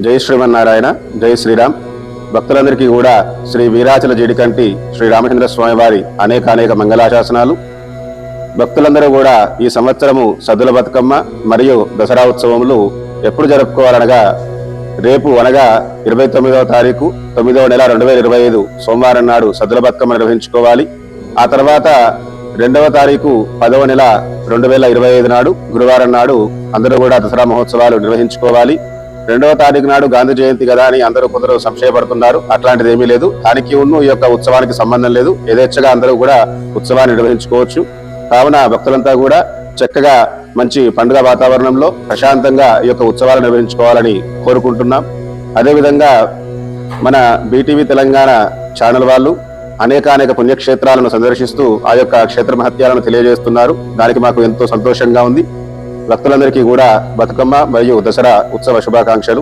జై శ్రీమన్నారాయణ జై శ్రీరామ్. భక్తులందరికీ కూడా శ్రీ వీరాచల జీడికంటి శ్రీ రామచంద్ర స్వామి వారి అనేక అనేక మంగళాశాసనాలు. భక్తులందరూ కూడా ఈ సంవత్సరము సద్దుల బతుకమ్మ మరియు దసరా ఉత్సవములు ఎప్పుడు జరుపుకోవాలనగా రేపు అనగా ఇరవై తొమ్మిదవ తారీఖు తొమ్మిదవ నెల రెండు వేల ఇరవై ఐదు సోమవారం నాడు సద్దుల బతుకమ్మ నిర్వహించుకోవాలి. ఆ తర్వాత రెండవ తారీఖు పదవ నెల రెండు వేల ఇరవై ఐదు నాడు గురువారం నాడు అందరూ కూడా దసరా మహోత్సవాలు నిర్వహించుకోవాలి. రెండవ తారీఖు నాడు గాంధీ జయంతి కదా అని అందరూ కొందరు సంశయపడుతున్నారు. అట్లాంటిది ఏమీ లేదు. దానికి ఉన్న ఈ యొక్క ఉత్సవానికి సంబంధం లేదు. యథేచ్ఛగా అందరూ కూడా ఉత్సవాన్ని నిర్వహించుకోవచ్చు. కావున భక్తులంతా కూడా చక్కగా మంచి పండుగ వాతావరణంలో ప్రశాంతంగా ఈ యొక్క ఉత్సవాలు నిర్వహించుకోవాలని కోరుకుంటున్నాం. అదేవిధంగా మన బీటీవీ తెలంగాణ ఛానల్ వాళ్ళు అనేక అనేక పుణ్యక్షేత్రాలను సందర్శిస్తూ ఆ యొక్క క్షేత్ర మహత్యాలను తెలియజేస్తున్నారు. దానికి మాకు ఎంతో సంతోషంగా ఉంది. భక్తులందరికీ కూడా బతుకమ్మ మరియు దసరా ఉత్సవ శుభాకాంక్షలు.